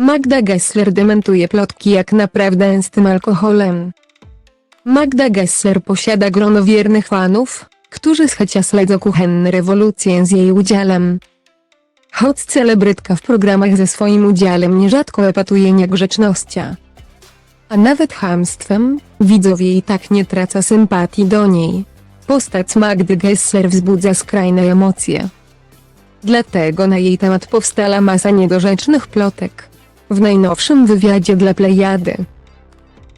Magda Gessler dementuje plotki jak naprawdę z tym alkoholem. Magda Gessler posiada grono wiernych fanów, którzy z chęcia śledzą kuchenne rewolucje z jej udziałem. Choć celebrytka w programach ze swoim udziałem nierzadko epatuje niegrzecznością. A nawet chamstwem, widzowie i tak nie traca sympatii do niej. Postać Magdy Gessler wzbudza skrajne emocje. Dlatego na jej temat powstała masa niedorzecznych plotek. W najnowszym wywiadzie dla Plejady.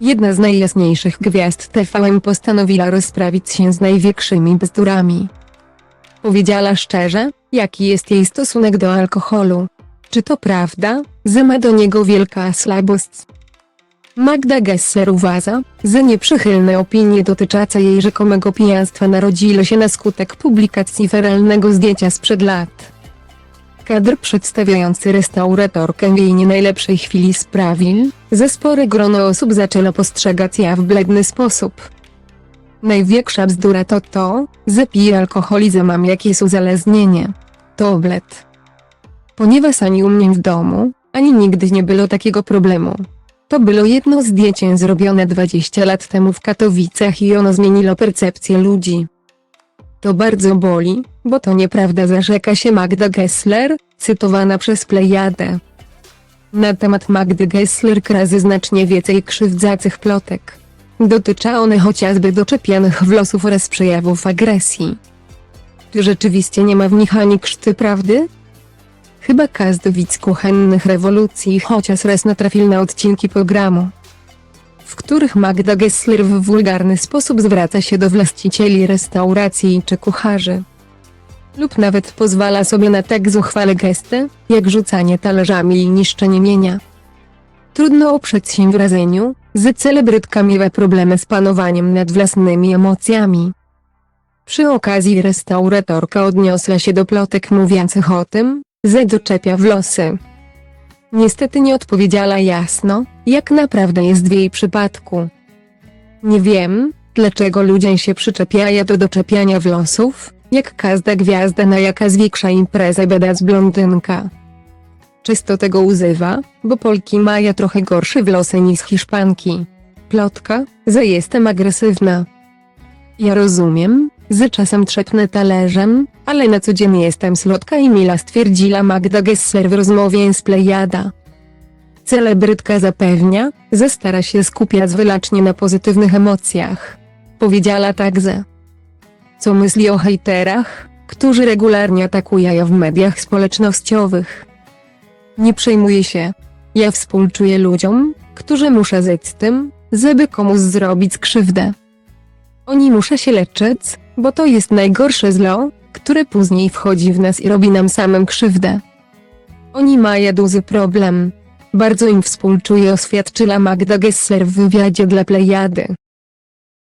Jedna z najjasniejszych gwiazd TVN postanowiła rozprawić się z największymi bzdurami. Powiedziała szczerze, jaki jest jej stosunek do alkoholu. Czy to prawda, że ma do niego wielka słabość? Magda Gessler uważa, że nieprzychylne opinie dotyczące jej rzekomego pijaństwa narodziły się na skutek publikacji feralnego zdjęcia sprzed lat. Kadr przedstawiający restauratorkę w jej nie najlepszej chwili sprawił, że spore grono osób zaczęło postrzegać ją w bledny sposób. Największa bzdura to to, że pije alkohol i że mam jakieś uzależnienie. To bled. Ponieważ ani u mnie w domu, ani nigdy nie było takiego problemu. To było jedno zdjęcie zrobione 20 lat temu w Katowicach i ono zmieniło percepcję ludzi. To bardzo boli, bo to nieprawda zarzeka się Magda Gessler, cytowana przez Plejadę. Na temat Magdy Gessler krazy znacznie więcej krzywdzących plotek. Dotyczy one chociażby doczepianych włosów oraz przejawów agresji. Czy rzeczywiście nie ma w nich ani krzty prawdy? Chyba każdy widz kuchennych rewolucji chociaż raz natrafił na odcinki programu, w których Magda Gessler w wulgarny sposób zwraca się do właścicieli restauracji czy kucharzy. Lub nawet pozwala sobie na tak zuchwale gesty, jak rzucanie talerzami i niszczenie mienia. Trudno oprzeć się wrażeniu, że celebrytka miewa problemy z panowaniem nad własnymi emocjami. Przy okazji restauratorka odniosła się do plotek mówiących o tym, że doczepia włosy. Niestety nie odpowiedziała jasno, jak naprawdę jest w jej przypadku. Nie wiem, dlaczego ludzie się przyczepiają do doczepiania włosów, jak każda gwiazda na jakaś większa impreza beda z blondynka. Czysto tego używa, bo Polki mają trochę gorsze włosy niż Hiszpanki. Plotka, że jestem agresywna. Ja rozumiem, że czasem trzepnę talerzem, ale na co dzień jestem słodka i mila stwierdziła Magda Gessler w rozmowie z Plejada. Celebrytka zapewnia, że stara się skupiać wyłącznie na pozytywnych emocjach. Powiedziała także. Co myśli o hejterach, którzy regularnie atakują ją w mediach społecznościowych. Nie przejmuję się. Ja współczuję ludziom, którzy muszą zejść z tym, żeby komuś zrobić krzywdę. Oni muszą się leczyć, bo to jest najgorsze zło, które później wchodzi w nas i robi nam samym krzywdę. Oni mają duży problem. Bardzo im współczuję oświadczyła Magda Gessler w wywiadzie dla Plejady.